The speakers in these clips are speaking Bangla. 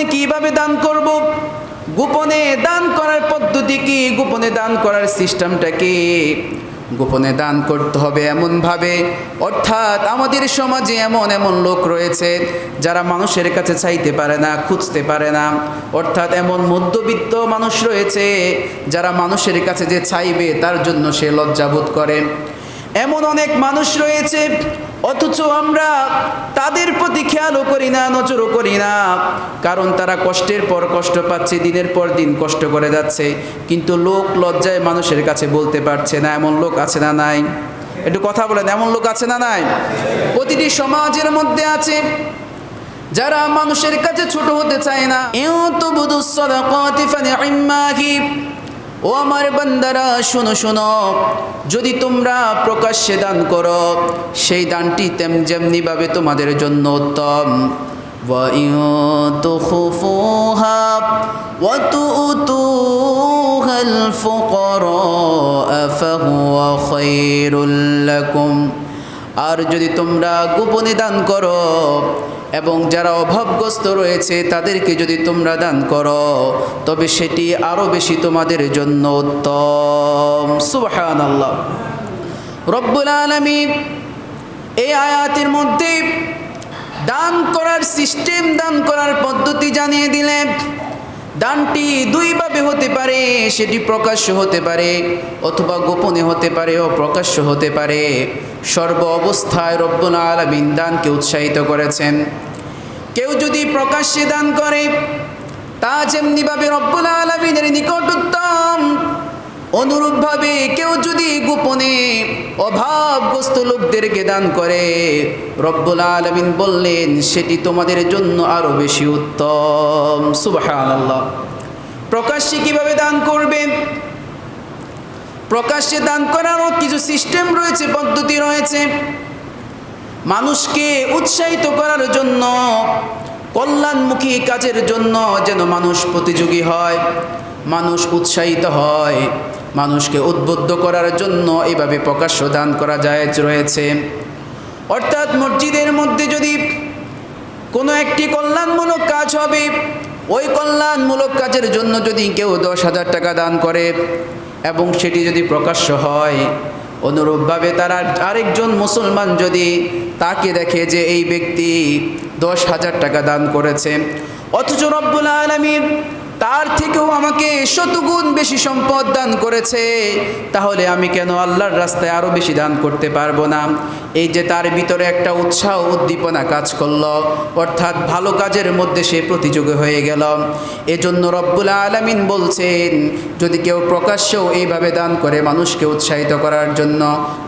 গোপনে কীভাবে দান করব? গোপনে দান করার পদ্ধতি কি? গোপনে দান করার সিস্টেমটা কি? গোপনে দান করতে হবে এমনভাবে। অর্থাৎ আমাদের সমাজে এমন এমন লোক রয়েছে যারা মানুষের কাছে চাইতে পারে না, খুঁজতে পারে না। অর্থাৎ এমন মধ্যবিত্ত মানুষ রয়েছে যারা মানুষের কাছে যে চাইবে তার জন্য সে লজ্জাবোধ করে। এমন অনেক মানুষ রয়েছে অথচ আমরা তাদের প্রতি খেয়ালও করি না, নজরও করি না। কারণ তারা কষ্টের পর কষ্ট পাচ্ছে, দিনের পর দিন কষ্ট করে যাচ্ছে। কিন্তু লোক লজ্জায় মানুষের কাছে বলতে পারছে না, এমন লোক আছে না নাই? একটু কথা বলেন, এমন লোক আছে না নাই? প্রতিটি সমাজের মধ্যে আছে। যারা মানুষের কাছে ছোট হতে চায় না। এও তো বুধু ফানি'মাহি ও আমার বান্দারা, শোনো শোনো। যদি তোমরা প্রকাশ্যে দান করো, সেই দানটি তেম যেমনিভাবে তোমাদের জন্য উত্তম। আর যদি তোমরা গোপনে দান করো এবং যারা অভাবগ্রস্ত রয়েছে, তাদেরকে যদি তোমরা দান করো, তবে সেটি আরও বেশি তোমাদের জন্য উত্তম। সুবহান রব্বুল আলমী এই আয়াতের মধ্যে দান করার সিস্টেম দান করার পদ্ধতি জানিয়ে দিলেন। দানটি দুইভাবে হতে পারে, সেটি প্রকাশ্য হতে পারে, অথবা গোপনে হতে পারে ও প্রকাশ্য হতে পারে। সর্ব অবস্থায় রব্বুল আলমিন দানকে উৎসাহিত করেছেন। কেউ যদি প্রকাশ্যে দান করে, তা যেমনিভাবে রব্বুল আলমিনের নিকট উত্তম, অনুরূপভাবে কেউ যদি গোপনে অভাবগ্রস্ত লোকদেরকে দান করে, রব্বুল আলমিন বললেন, সেটি তোমাদের জন্য আরও বেশি উত্তম। আল্লাহ প্রকাশ্যে কীভাবে দান করবেন? প্রকাশ্যে দান করারও কিছু সিস্টেম রয়েছে, পদ্ধতি রয়েছে। মানুষকে উৎসাহিত করার জন্য, কল্যাণমুখী কাজের জন্য যেন মানুষ প্রতিযোগী হয়, মানুষ উৎসাহিত হয়, মানুষকে উদ্বুদ্ধ করার জন্য এভাবে প্রকাশ্য দান করা যায় রয়েছে। অর্থাৎ মসজিদের মধ্যে যদি কোনো একটি কল্যাণমূলক কাজ হবে ওই কল্যাণমূলক কাজের জন্য যদি কেউ দশ হাজার টাকা দান করে এবং সেটি যদি প্রকাশ্য হয়, অনুরূপভাবে তারা আরেকজন মুসলমান যদি তাকে দেখে যে এই ব্যক্তি দশ হাজার টাকা দান করেছে, অথচ রব্বুল আলমীর তার থেকেও আমাকে শতগুণ বেশি সম্পদ দান করেছে। তাহলে আমি কেন আল্লাহর রাস্তায় আরও বেশি দান করতে পারব না? এই যে তার ভিতরে একটা উৎসাহ উদ্দীপনা কাজ করল, অর্থাৎ ভালো কাজের মধ্যে সে প্রতিযোগী হয়ে গেল। এজন্য রব্বুল আলমিন বলছেন, যদি কেউ প্রকাশ্যেও এইভাবে দান করে মানুষকে উৎসাহিত করার জন্য,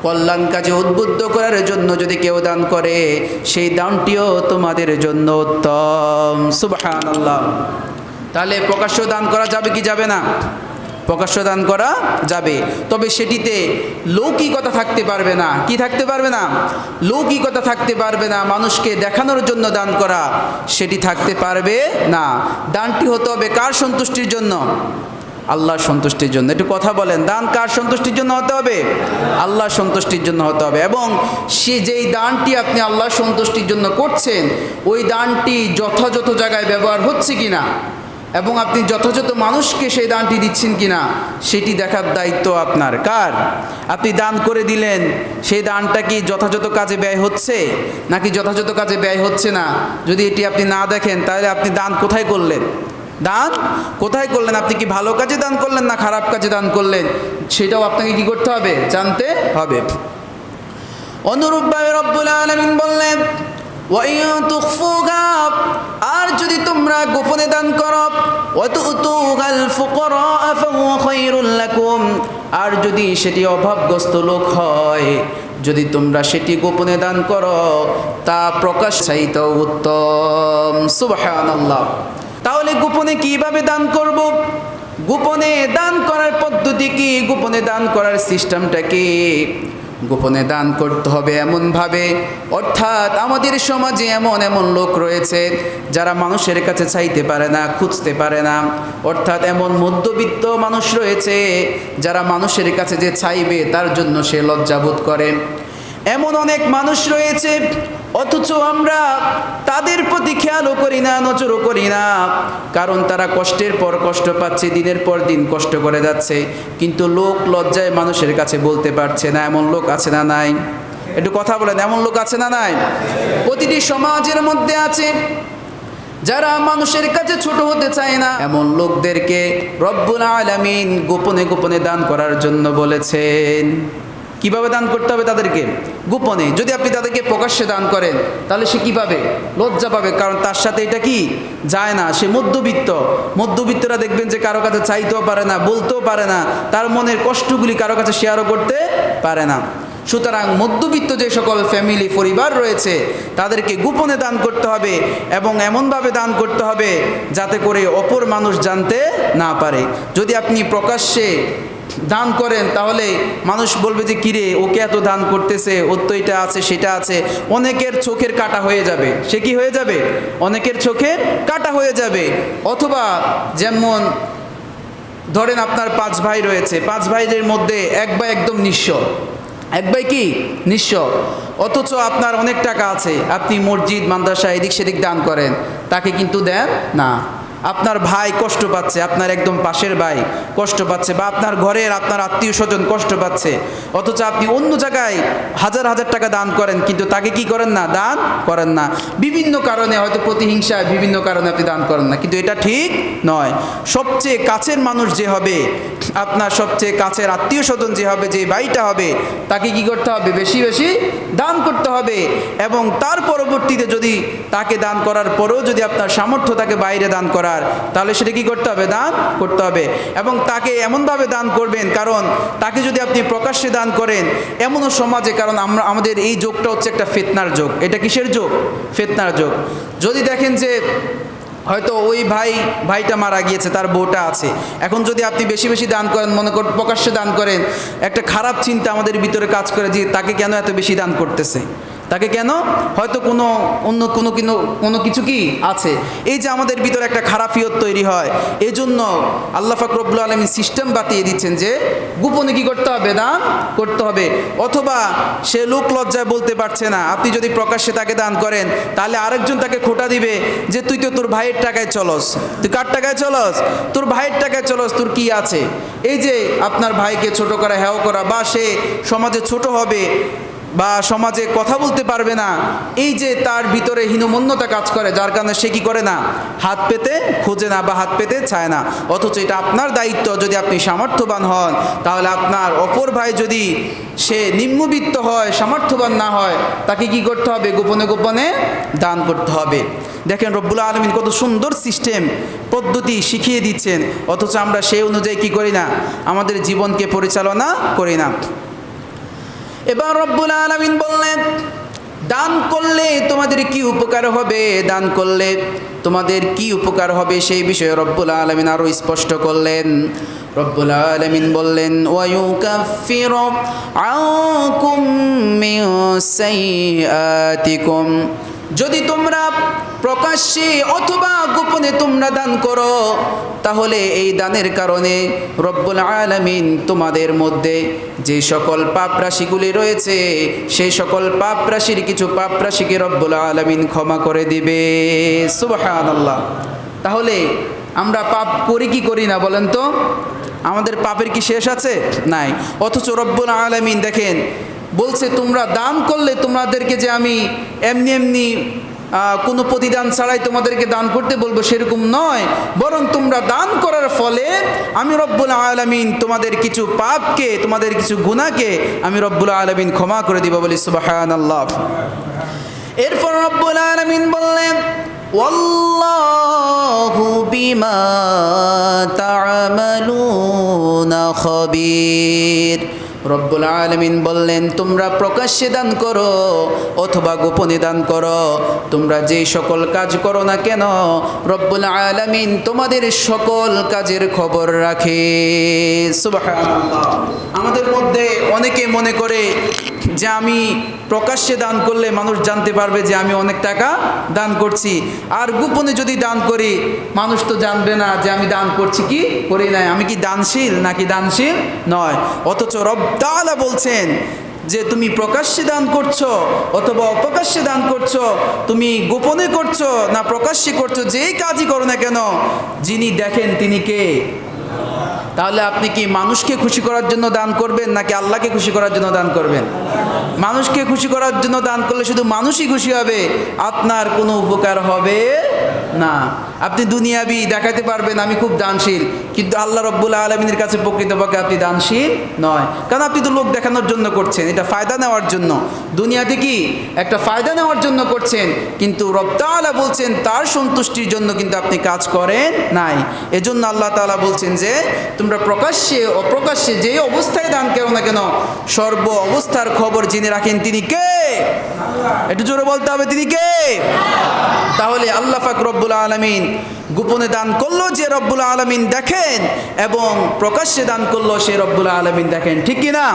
কল্যাণ কাজে উদ্বুদ্ধ করার জন্য যদি কেউ দান করে, সেই দানটিও তোমাদের জন্য উত্তম। সুবাহান আল্লাহ তাহলে প্রকাশ্য দান করা যাবে কি যাবে না? প্রকাশ্য দান করা যাবে। তবে সেটিতে লৌকিকতা থাকতে পারবে না। কি থাকতে পারবে না? লৌকিকতা থাকতে পারবে না। মানুষকে দেখানোর জন্য দান করা সেটি থাকতে পারবে না। দানটি হতে হবে কার সন্তুষ্টির জন্য? আল্লাহর সন্তুষ্টির জন্য। একটু কথা বলেন, দান কার সন্তুষ্টির জন্য হতে হবে? আল্লাহর সন্তুষ্টির জন্য হতে হবে। এবং সে যেই দানটি আপনি আল্লাহর সন্তুষ্টির জন্য করছেন, ওই দানটি যথাযথ জায়গায় ব্যবহার হচ্ছে কি না এবং আপনি যথাযথ মানুষকে সেই দানটি দিচ্ছেন কি না সেটি দেখার দায়িত্ব আপনার। কার? আপনি দান করে দিলেন, সেই দানটা কি যথাযথ কাজে ব্যয় হচ্ছে, নাকি যথাযথ কাজে ব্যয় হচ্ছে না? যদি এটি আপনি না দেখেন, তাহলে আপনি দান কোথায় করলেন? দান কোথায় করলেন? আপনি কি ভালো কাজে দান করলেন না খারাপ কাজে দান করলেন? সেটাও আপনাকে কি করতে হবে? জানতে হবে। অনুরূপভাবে রব্বুল আলমিন বললেন আর যদি তোমরা গোপনে দান করো আর যদি সেটি অভাবগ্রস্ত লোক হয়, যদি তোমরা সেটি গোপনে দান করো, তা প্রকাশ চাইত উত্তম। সুবাহ তাহলে গোপনে কীভাবে দান করব। গোপনে দান করার পদ্ধতি কি? গোপনে দান করার সিস্টেমটা কি? গোপনে দান করতে হবে এমনভাবে। অর্থাৎ আমাদের সমাজে এমন এমন লোক রয়েছে, যারা মানুষের কাছে চাইতে পারে না, খুঁজতে পারে না। অর্থাৎ এমন মধ্যবিত্ত মানুষ রয়েছে, যারা মানুষের কাছে যে চাইবে, তার জন্য সে লজ্জাবোধ করে। এমন অনেক মানুষ রয়েছে, অথচ আমরা তাদের প্রতি খেয়ালও করি না, নজরও করি না। কারণ তারা কষ্টের পর কষ্ট পাচ্ছে, দিনের পর দিন কষ্ট করে যাচ্ছে। কিন্তু লোক লজ্জায় মানুষের কাছে বলতে পারছে না, এমন লোক আছে না নাই? একটু কথা বলেন, এমন লোক আছে না নাই? প্রতিটি সমাজের মধ্যে আছে। যারা মানুষের কাছে ছোট হতে চায় না, এমন লোকদেরকে রব্বুল আলামিন গোপনে গোপনে দান করার জন্য বলেছেন। কীভাবে দান করতে হবে তাদেরকে? গোপনে। যদি আপনি তাদেরকে প্রকাশ্যে দান করেন, তাহলে সে কী পাবে? লজ্জা পাবে। কারণ তার সাথে এটা কি? যায় না। সে মধ্যবিত্ত। মধ্যবিত্তরা দেখবেন যে কারও কাছে চাইতেও পারে না, বলতেও পারে না। তার মনের কষ্টগুলি কারও কাছে শেয়ারও করতে পারে না। সুতরাং মধ্যবিত্ত যে সকল ফ্যামিলি পরিবার রয়েছে, তাদেরকে গোপনে দান করতে হবে এবং এমনভাবে দান করতে হবে যাতে করে অপর মানুষ জানতে না পারে। যদি আপনি প্রকাশ্যে দান করেন, তাহলে মানুষ বলবে যে, কিরে, ওকে এত দান করতেছে, ওর তো এটা আছে, সেটা আছে। অনেকের চোখের কাটা হয়ে যাবে। সে কি হয়ে যাবে? অনেকের চোখের কাটা হয়ে যাবে। অথবা যেমন ধরেন আপনার পাঁচ ভাই রয়েছে, পাঁচ ভাইদের মধ্যে এক ভাই একদম নিঃস্ব। এক ভাই কি? নিঃস্ব। অথচ আপনার অনেক টাকা আছে। আপনি মসজিদ, মাদ্রাসা এদিক সেদিক দান করেন। তাকে কিন্তু দেন না। আপনার ভাই কষ্ট পাচ্ছে, আপনার একদম পাশের ভাই কষ্ট পাচ্ছে বা আপনার ঘরের আপনার আত্মীয় স্বজন কষ্ট পাচ্ছে। অথচ আপনি অন্য জায়গায় হাজার হাজার টাকা দান করেন, কিন্তু তাকে কি করেন না? দান করেন না। বিভিন্ন কারণে হয়তো প্রতিহিংসায়, বিভিন্ন কারণে আপনি দান করেন না। কিন্তু এটা ঠিক নয়। সবচেয়ে কাছের মানুষ যে হবে, আপনার সবচেয়ে কাছের আত্মীয় স্বজন যে হবে, যে ভাইটা হবে, তাকে কি করতে হবে? বেশি বেশি দান করতে হবে। এবং তার পরবর্তীতে যদি তাকে দান করার পরেও যদি আপনার সামর্থ্য তাকে বাইরে দান করার তাহলে সেটা কি করতে হবে? দান করতে হবে। এবং তাকে এমনভাবে দান করবেন, কারণ তাকে যদি আপনি প্রকাশ্যে দান করেন, এমনও সমাজে, কারণ আমরা, আমাদের এই যোগটা হচ্ছে একটা ফেতনার যোগ। এটা কিসের যোগ? ফেতনার যোগ। যদি দেখেন যে হয়তো ওই ভাই, ভাইটা মারা গিয়েছে, তার বউটা আছে। এখন যদি আপনি বেশি বেশি দান করেন, মনে কর, প্রকাশ্যে দান করেন, একটা খারাপ চিন্তা আমাদের ভিতরে কাজ করে যে তাকে কেন এত বেশি দান করতেছে? তাকে কেন? হয়তো কোনো অন্য কোনো কোনো কোনো কিছু কি আছে? এই যে আমাদের ভিতরে একটা খারাপিয়ত তৈরি হয় এই জন্য আল্লাহ ফাকরবুল আলমী সিস্টেম বাতিয়ে দিচ্ছেন যে গোপনে কি করতে হবে? দান করতে হবে। অথবা সে লোক লজ্জায় বলতে পারছে না, আপনি যদি প্রকাশ্যে তাকে দান করেন, তাহলে আরেকজন তাকে খোটা দিবে যে, তুই তো তোর ভাইয়ের টাকায় চলস। তুই কার টাকায় চলস? তোর ভাইয়ের টাকায় চলস, তোর কি আছে? এই যে আপনার ভাইকে ছোট করা হ্যাও করা, বা সে সমাজে ছোট হবে বা সমাজে কথা বলতে পারবে না। এই যে তার ভিতরে হীনমন্যতা কাজ করে, যার কারণে সে কি করে না? হাত পেতে খোঁজে না বা হাত পেতে চায় না। অথচ এটা আপনার দায়িত্ব, যদি আপনি সামর্থ্যবান হন, তাহলে আপনার অপর ভাই যদি সে নিম্নবিত্ত হয়, সামর্থ্যবান না হয়, তাকে কি করতে হবে? গোপনে গোপনে দান করতে হবে। দেখেন, রব্বুল আলমিন কত সুন্দর সিস্টেম, পদ্ধতি শিখিয়ে দিচ্ছেন। অথচ আমরা সেই অনুযায়ী কি করি না? আমাদের জীবনকে পরিচালনা করি না। এবার রব্বুল আলমিন বললেন, দান করলে তোমাদের কি উপকার হবে? দান করলে তোমাদের কি উপকার হবে? সেই বিষয়ে রব্বুল আলমিন আরও স্পষ্ট করলেন। রব্বুল আলমিন বললেন যদি তোমরা প্রকাশ্যে অথবা গোপনে তোমরা দান করো, তাহলে এই দানের কারণে রব্বুল আলমিন তোমাদের মধ্যে যে সকল পাপ রাশিগুলি রয়েছে সেই সকল পাপ রাশির কিছু পাপ রাশিকে রব্বুল আলমিন ক্ষমা করে দিবে। সুবাহান আল্লাহ তাহলে আমরা পাপ করি কি করি না বলেন তো? আমাদের পাপের কি শেষ আছে? নাই। অথচ রব্বুল আলমিন দেখেন, বলছে তোমরা দান করলে তোমাদেরকে যে আমি এমনি এমনি কোনো প্রতিদান ছাড়াই তোমাদেরকে দান করতে বলব সেরকম নয়। বরং তোমরা দান করার ফলে আমি রব্বুল আলমিন তোমাদের কিছু পাপকে, তোমাদের কিছু গুণাকে আমি রব্বুল আলমিন ক্ষমা করে দিব বলি সুবাহান আল্লাহ এরপর রব্বুল আলমিন বললেন, ওয়াল্লাহু বিমা তা'মালুনা খবীর। রব্বুল আলমিন বললেন, তোমরা প্রকাশ্যে দান করো অথবা গোপনে দান করো তোমরা যে সকল কাজ করো না কেন, রব্বুল আলমিন তোমাদের সকল কাজের খবর রাখে। আমাদের মধ্যে অনেকে মনে করে যে আমি প্রকাশ্যে দান করলে মানুষ জানতে পারবে যে আমি অনেক টাকা দান করছি। আর গোপনে যদি দান করি, মানুষ তো জানবে না যে আমি দান করছি কি করি নাই। আমি কি দানশীল নাকি দানশীল নয়। অথচ রব তাআলা বলছেন যে তুমি প্রকাশ্যে দান করছ অথবা অপ্রকাশ্যে দান করছ, তুমি গোপনে করছ না প্রকাশ্যে করছ, যেই কাজই করো না কেন, যিনি দেখেন তিনি কে? তাহলে আপনি কি মানুষকে খুশি করার জন্য দান করবেন, নাকি আল্লাহকে খুশি করার জন্য দান করবেন? মানুষকে খুশি করার জন্য দান করলে শুধু মানুষই খুশি হবে, আপনার কোনো উপকার হবে না। আপনি দুনিয়াবি দেখাতে পারবেন, আমি খুব দানশীল, কিন্তু আল্লাহ রব্বুল আলমিনের কাছে প্রকৃতপক্ষে আপনি দানশীল নয়। কারণ আপনি তো লোক দেখানোর জন্য করছেন, এটা ফায়দা নেওয়ার জন্য। দুনিয়াতে কি একটা ফায়দা নেওয়ার জন্য করছেন, কিন্তু রব্তালা বলছেন তার সন্তুষ্টির জন্য কিন্তু আপনি কাজ করেন নাই। এজন্য আল্লাহ তাআলা বলছেন যে তোমরা প্রকাশ্যে, অপ্রকাশ্যে যে অবস্থায় দান কেন না কেন, সর্ব অবস্থার খবর জেনে রাখেন তিনি কে? একটু জোরে বলতে হবে, তিনি কে? তাহলে আল্লাহ ফাক রব্বুল আলমিন গোপনে দান করল, যে রব্বুল আলমিন দেখেন এবং প্রকাশ্যে দান করল, সে রব্বুল আলমিন দেখেন, ঠিক কি না